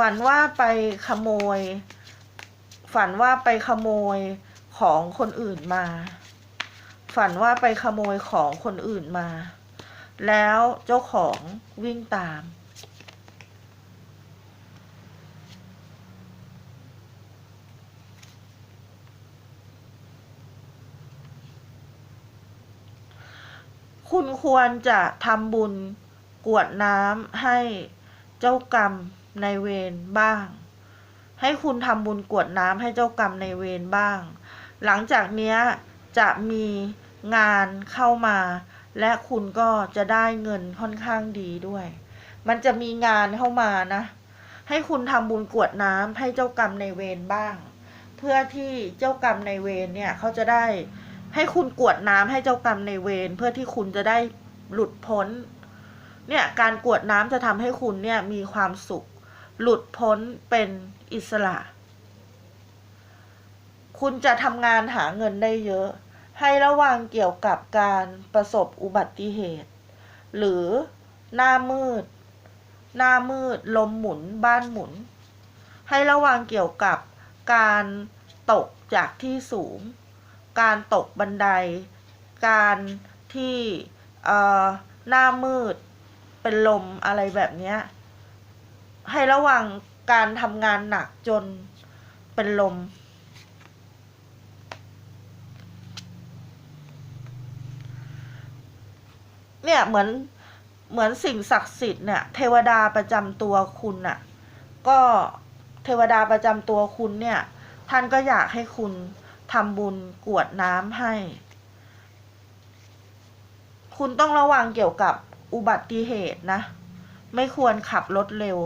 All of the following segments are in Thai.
ฝันว่าไปขโมย ฝันว่าไปขโมยของคนอื่นมา ฝันว่าไปขโมยของคนอื่นมา แล้วเจ้าของวิ่งตาม คุณควรจะทำบุญกวดน้ำให้เจ้ากรรม นายเวรบ้าง ให้คุณทำบุญกวดน้ำให้เจ้ากรรมในายเวรบ้าง หลังจากเนี้ยจะมีงานเข้ามา และคุณก็จะได้เงินค่อนข้างดีด้วย มันจะมีงานเข้ามานะ ให้คุณทำบุญกวดน้ำให้เจ้ากรรมในายเวรบ้าง เพื่อที่เจ้ากรรมในายเวรเนี่ยเขาจะได้ให้คุณกวดน้ำให้เจ้ากรรมในเวรเพื่อที่คุณจะได้หลุดพ้น เนี่ยการกวดน้ำจะทำให้คุณเนี่ยมีความสุข หลุดพ้นเป็นอิสระ คุณจะทำงานหาเงินได้เยอะ ให้ระวังเกี่ยวกับการประสบอุบัติเหตุ หรือหน้ามืด หน้ามืด ลมหมุน บ้านหมุน ให้ระวังเกี่ยวกับการตกจากที่สูง การตกบันได การที่หน้ามืด เป็นลมอะไรแบบนี้ ให้ระวังการทำงานหนักจนเป็นลม เนี่ยเหมือนเหมือนสิ่งศักดิ์สิทธิ์เนี่ยเทวดาประจำตัวคุณน่ะ ก็เทวดาประจำตัวคุณเนี่ย ท่านก็อยากให้คุณทำบุญกวดน้ำให้ คุณต้องระวังเกี่ยวกับอุบัติเหตุนะ ไม่ควรขับรถเร็ว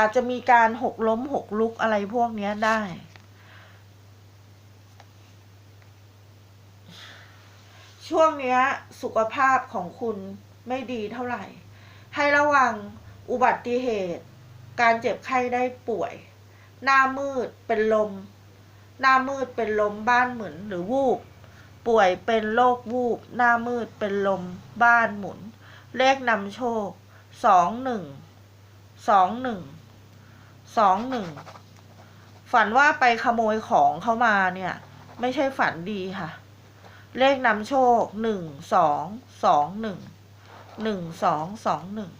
อาจจะมีการหกล้มหกลุกอะไรพวกนี้ได้ ช่วงนี้สุขภาพของคุณไม่ดีเท่าไหร่ ให้ระวังอุบัติเหตุ การเจ็บไข้ได้ป่วย หน้ามืดเป็นลม หน้ามืดเป็นลมบ้านหมุนหรือวูบ ป่วยเป็นโรควูบ หน้ามืดเป็นลมบ้านหมุน เลขนำโชคสองหนึ่งสองหนึ่ง สองหนึ่งฝันว่าไปขโมยของเข้ามาเนี่ย ไม่ใช่ฝันดีค่ะ เลขนำโชคหนึ่งสองสองหนึ่งหนึ่งสองสองหนึ่ง